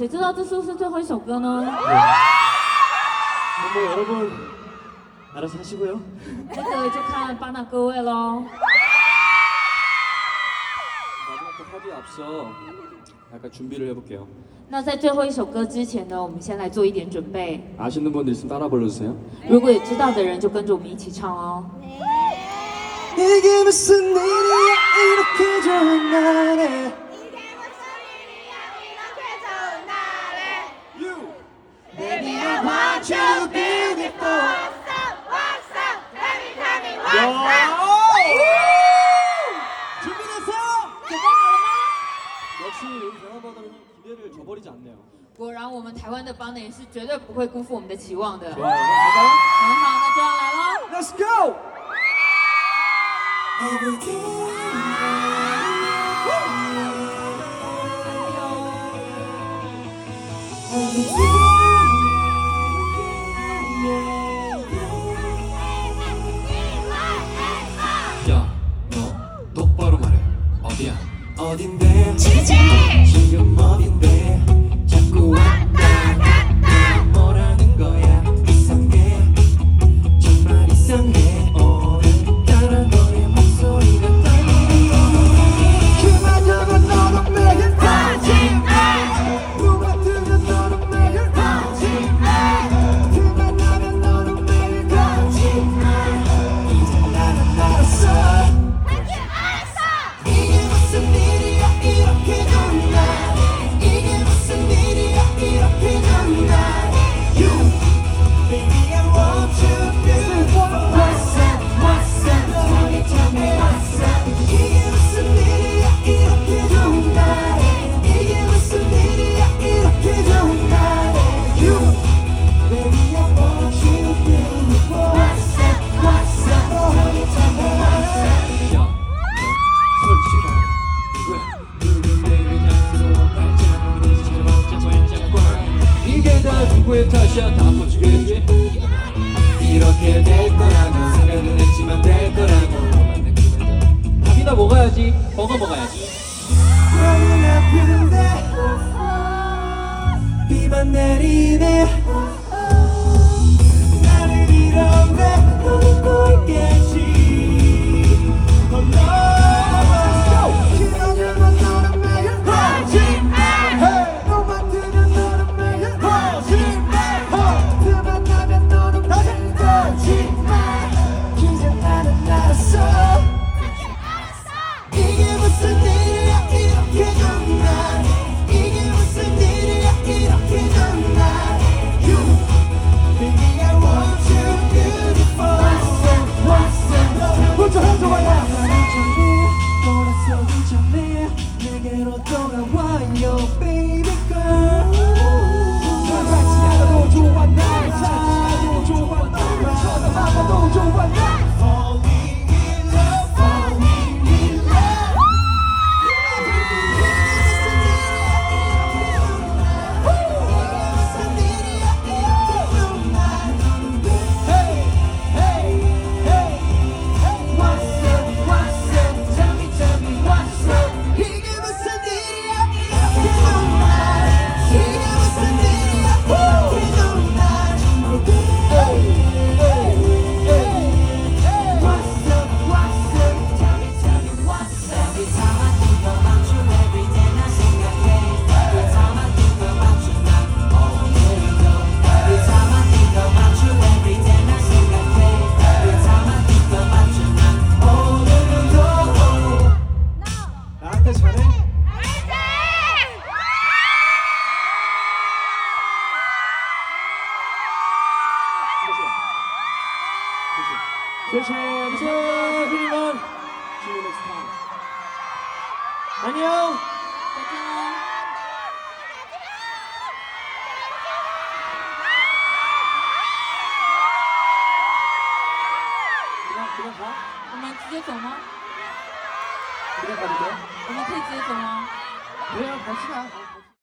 谁知道这是不是最后一首歌呢？ 뭐 여러분 알아서 하시고요. 这个就看巴纳各位喽。 마지막 하기에 앞서 약간 준비를 해볼게요. 那在最后一首歌之前呢，我们先来做一点准备。 아시는 분들 있으면 따라 불러주세요. 如果有知道的人，就跟着我们一起唱哦。 이게 무슨 일이야 이렇게 좋은 날 저버리지 않네요. 果然，我们台湾的邦也是绝对不会辜负我们的期望的。很 좋아요. 갈까요? 好，那就要来喽。 Let's go. 야, 너 똑바로 말해. 어디야? 어딘데? 지지 지금 어딘데? go. 다 누구의 탓이야 다 퍼주겠지? 이렇게 될 거라고 생각은 했지만 될 거라고. 밥이나 먹어야지. 버거 먹어야지. 너는 아픈데 비만 내리네 谢谢，谢谢everyone. See you next time. 안녕. 再见喽。 그냥 그냥 가. 我们直接走吗？ 그냥 가도 돼? 我们可以直接走吗？ 그래요, 갑시다.